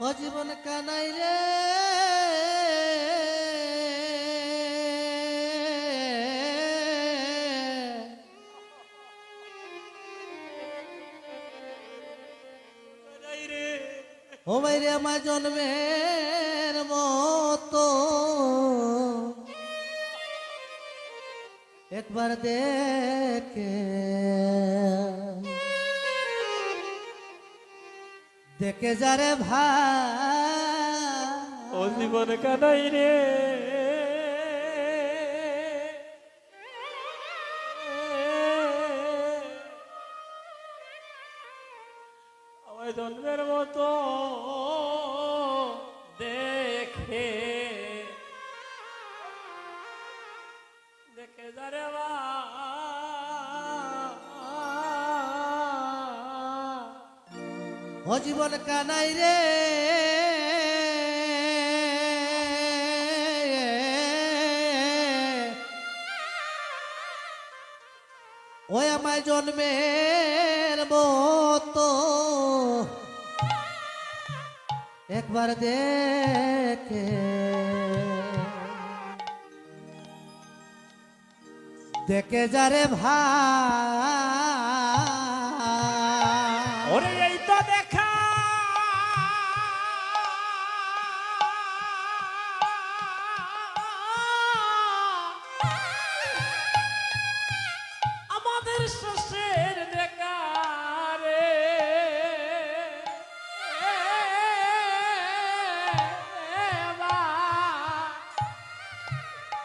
ও জীবন কানাই রে। ও বাইরে আমার জন্মের মতো। একবার দেখে দেখে যারে ভাই। ও জীবন কানাই রে। ও জীবন কানাই রে। ওই আমায় জন্মের মতো। একবার দেখে। দেখে যারে ভাই।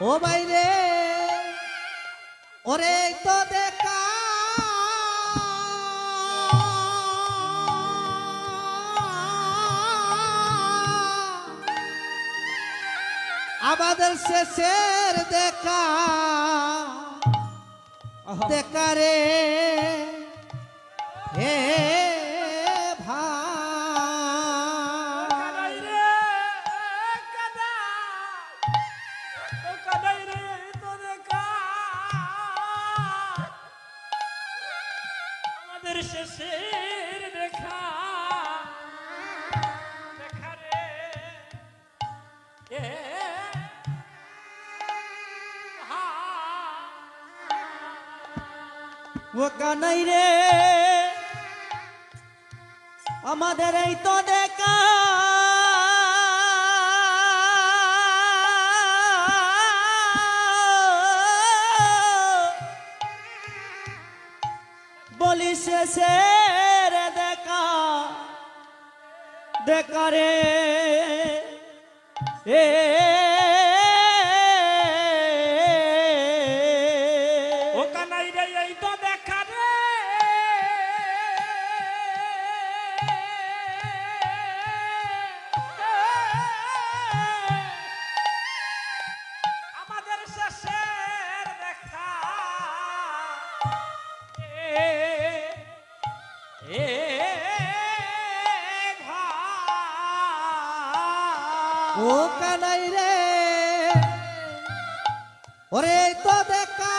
ও বাইরে ওরে তো দেখা। আমাদের শেষের দেখা দেখা রে। হে ও কানাই রে। আমাদের এই তো দেখা। বলি শেষের দেখা। দেখা রে। এ ভাই ও কানাই রে। ওরে তো দেখা।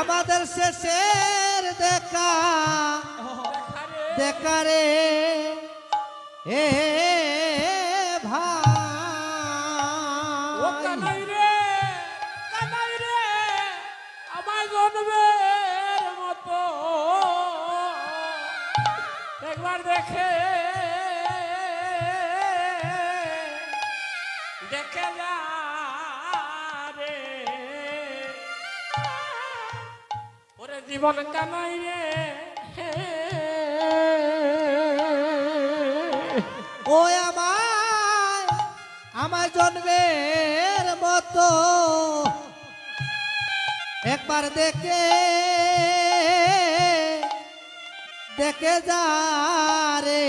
আমাদের শেষের দেখা। দেখা রে। এ একবার দেখে দেখে যা ওরে জীবন কানাই রে। ও আমার আমার জন্মের মতো। একবার দেখে দেখে যা রে।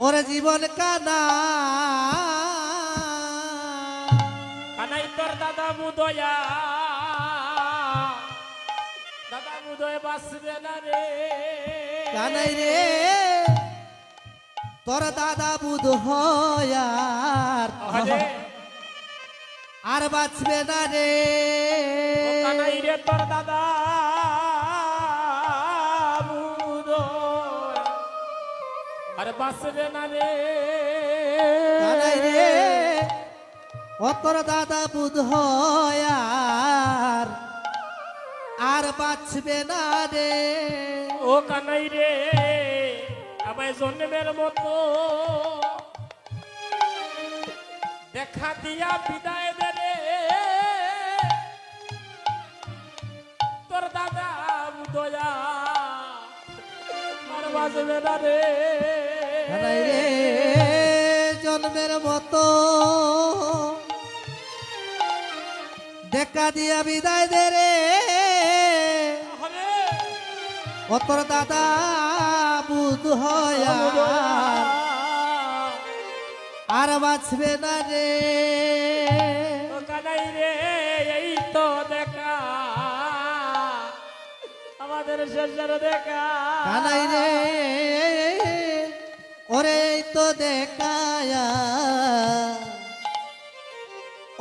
ওরে জীবন কানা। কানাই তোর দাদা মুদয়া। দাদা মুদয় বাসবে না রে। কানাই রে তোর দাদা বুধ হয় আর বাঁচবে না রে। কানাই রে তোর দাদা বুধো আরে বাসবে না রে। কানাই রে। ও তোর দাদা বুধ হয় আর আর বাঁচবে না রে। ও কানাই রে। আমায় জন্মের মতো। দেখা দিয়া বিদায় বাজবে না রে। রে জন্মের মতো। দেখা দিয়া বিদায় দে রে। আরে, ও তোর দাদা বুধ হয় আর আর বাঁচবে না রে। আমাদের শেষের দেখা। কানাই রে ওরে তো দেখায়া।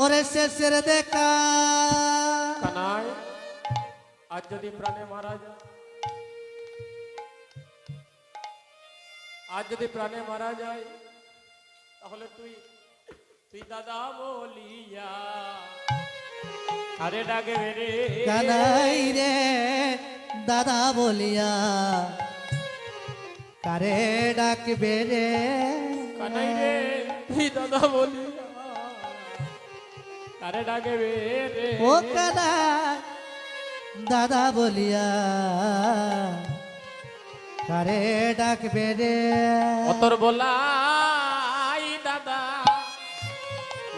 ওরে শেষের দেখা। কানাই আজ যদি প্রাণে মারা যায় আজ যদি প্রাণে মারা যায় তাহলে তুই তুই দাদা বলিয়া। আরে ডাকে রে। কানাই রে দাদা বলিয়া কারে ডাকবে রে? দাদা বলিয়া আরে ডাকে রে? ও কানাই দাদা বলিয়া কারে ডাকবে রে? অতর বলাই দাদা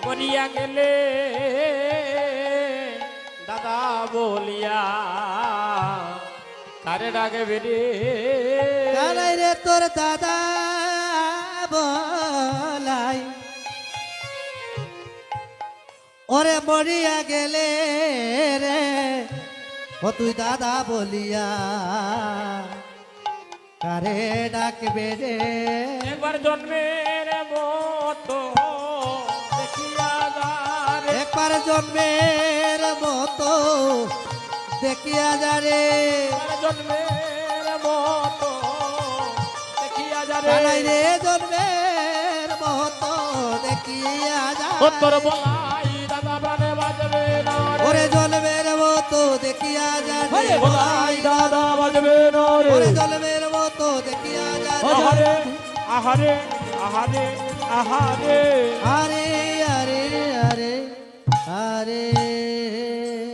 মরিয়া গেলে দাদা বলিয়া কারে ডাকে বেরে কানাই রে তোর দাদা বলাই। ওরে মরিয়া গেলে রে ও তুই দাদা বলিয়া। কারে ডাকবে রে? একবার জন্মের মতো দেখিয়া একবার জন্মের মতো দেখিয়া যা রে। একবার জন্মের মতো দেখিয়া যারে রে। জন্মের মতো দেখিয়া যা অতর বলাই দাদা প্রাণে বাজবে না ওরে জন্মের মতো দেখিয়া যা রে। ওরে বলাই দাদা বাজবে না। ওরে জন্মের মতো দেখিয়া যা রে। আহারে আহারে আহারে আহারে। আরে আরে আরে আরে।